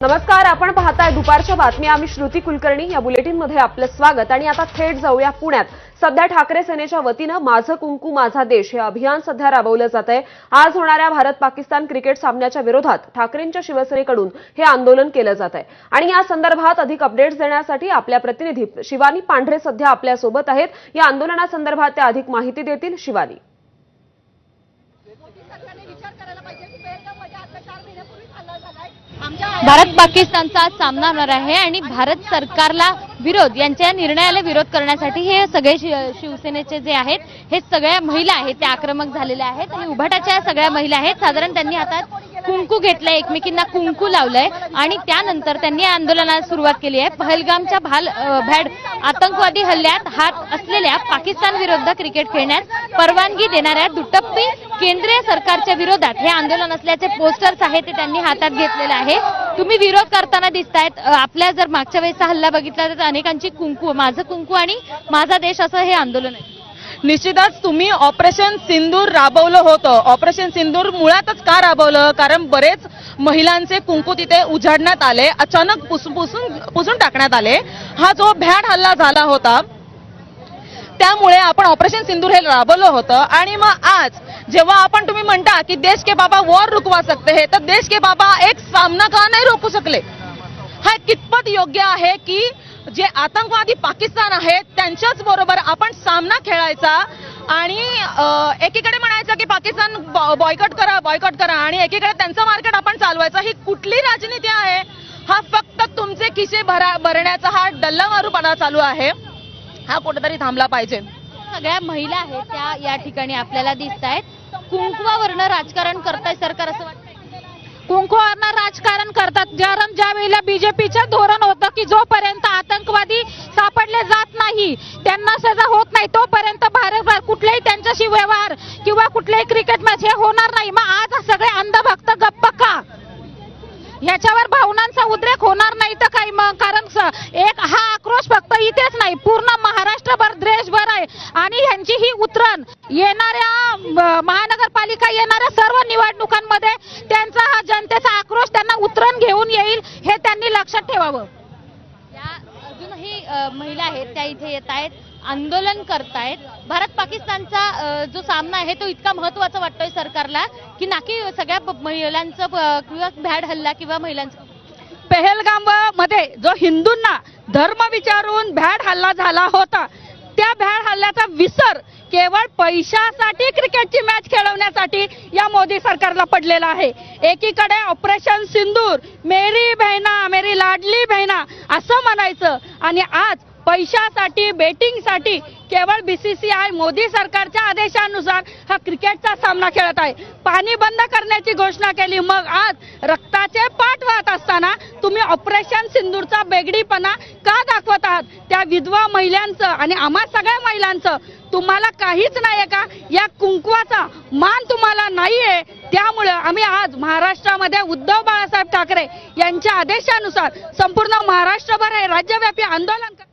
नमस्कार आपण पाहताय दुपारच्या बातम्या आम्ही श्रुती कुलकर्णी. या बुलेटिनमध्ये आपलं स्वागत. आणि आता थेट जाऊया पुण्यात. सध्या ठाकरे सेनेच्या वतीनं माझं कुंकू माझा देश हे अभियान सध्या राबवलं जात आहे. आज होणाऱ्या भारत पाकिस्तान क्रिकेट सामन्याच्या विरोधात ठाकरेंच्या शिवसेनेकडून हे आंदोलन केलं जात आहे. आणि या संदर्भात अधिक अपडेट्स देण्यासाठी आपल्या प्रतिनिधी शिवानी पांढरे सध्या आपल्यासोबत आहेत. या आंदोलनासंदर्भात त्या अधिक माहिती देतील शिवानी भारत पाकिस्तानचा आज सामना होणार आहे आणि भारत सरकारला विरोध यांच्या निर्णयाला विरोध करण्यासाठी हे सगळे शिवसेनेचे जे आहेत हे सगळ्या महिला आहेत त्या आक्रमक झालेल्या आहेत आणि उभाटाच्या सगळ्या महिला आहेत. साधारण त्यांनी हातात कुंकू घेतलंय एकमेकींना कुंकू लावलंय आणि त्यानंतर त्यांनी आंदोलनाला सुरुवात केली आहे. पहलगामच्या भाल भॅड आतंकवादी हल्ल्यात हात असलेल्या पाकिस्तान विरुद्ध क्रिकेट खेळण्यास परवानगी देणाऱ्या दुटप्पी केंद्रीय सरकारच्या विरोधात हे आंदोलन असल्याचे पोस्टर्स आहेत ते त्यांनी हातात घेतलेलं आहे तुम्ही विरोध करताना दिसतायत. आपल्या जर मागच्या वेळेचा हल्ला बघितला तर अनेकांची कुंकू माझं कुंकू आणि माझा देश असं हे आंदोलन आहे. निश्चितच तुम्ही ऑपरेशन सिंदूर राबवलं होतं. ऑपरेशन सिंदूर मुळातच का राबवलं? कारण बरेच महिलांचे कुंकू तिथे उजाडण्यात आले अचानक पुसून पुसून पुसून टाकण्यात आले. हा जो भ्याड हल्ला झाला होता त्यामुळे आपण ऑपरेशन सिंदूर हे राबवलं होतं. आणि मग आज जेव्हा आपण तुम्ही म्हणता की देश के बाबा वॉर रुकवा सकते हे तर देश के बाबा एक सामना का नाही रोखू शकले? हा कितपत योग्य आहे की जे आतंकवादी पाकिस्तान आहेत त्यांच्याच बरोबर आपण सामना खेळायचा आणि एकीकडे म्हणायचं की पाकिस्तान बॉयकट करा बॉयकट करा आणि एकीकडे त्यांचं मार्केट आपण चालवायचं ही कुठली राजनीती आहे? हा फक्त तुमचे किसे भरा भरण्याचा हा डल्लामारूपणा चालू आहे. हा कुठेतरी थांबला पाहिजे. सगळ्या महिला आहेत त्या या ठिकाणी आपल्याला दिसत आहेत. कुंकवावरनं राजकारण करताय सरकार असं वाटतं कुंकवावरनं राजकारण करतात. कारण ज्या वेळेला बीजेपीचं धोरण होतं की जोपर्यंत आतंकवादी सापडले जात नाही त्यांना सजा होत नाही तोपर्यंत भारत कुठलेही त्यांच्याशी व्यवहार किंवा कुठलेही क्रिकेट मॅच हे होणार नाही. मग आज सगळे अंधभक्त गप्प का याच्यावर भावनांचा उद्रेक होणार नाही तर काही मग. कारण स- एक हा आक्रोश फक्त इथेच नाही. पूर्ण महाराष्ट्रभर देशभर आहे. ह्यांची ही उतरण येणाऱ्या महानगरपालिका येणाऱ्या सर्व निवडणुकांमध्ये त्यांचा हा जनतेचा आक्रोश त्यांना उतरण घेऊन येईल हे त्यांनी लक्षात ठेवावं. या अजूनही महिला आहेत त्या इथे येत आहेत आंदोलन करतायत भारत पाकिस्तानचा जो सामना आहे तो इतका महत्त्वाचा वाटतोय सरकारला की नाकी सगळ्या ब- महिलांचं किंवा भॅड हल्ला किंवा महिलांचं. पहलगाममध्ये जो हिंदूंना धर्म विचारून भॅड हल्ला झाला होता त्या भ्याड हल्ल्याचा विसर केवळ पैशासाठी क्रिकेटची मॅच खेळवण्यासाठी या मोदी सरकारला पडलेला आहे. एकीकडे ऑपरेशन सिंदूर मेरी बहिणा मेरी लाडली बहिणा असं म्हणायचं आणि आज पैशासाठी बेटिंगसाठी केवळ बीसीसीआय मोदी सरकारच्या आदेशानुसार हा क्रिकेटचा सामना खेळत आहे. पाणी बंद करण्याची घोषणा केली. मग आज रक्ताचे पाठ वाहत असताना तुम्ही ऑपरेशन सिंदूरचा बेगडीपणा का दाखवत आहात? त्या विधवा महिलांचं आणि आम्हा सगळ्या महिलांचं तुम्हाला काहीच नाही का? या कुंकवाचा मान तुम्हाला नाहीये? त्यामुळे आम्ही आज महाराष्ट्रामध्ये उद्धव बाळासाहेब ठाकरे यांच्या आदेशानुसार संपूर्ण महाराष्ट्रभर हे राज्यव्यापी आंदोलन कर-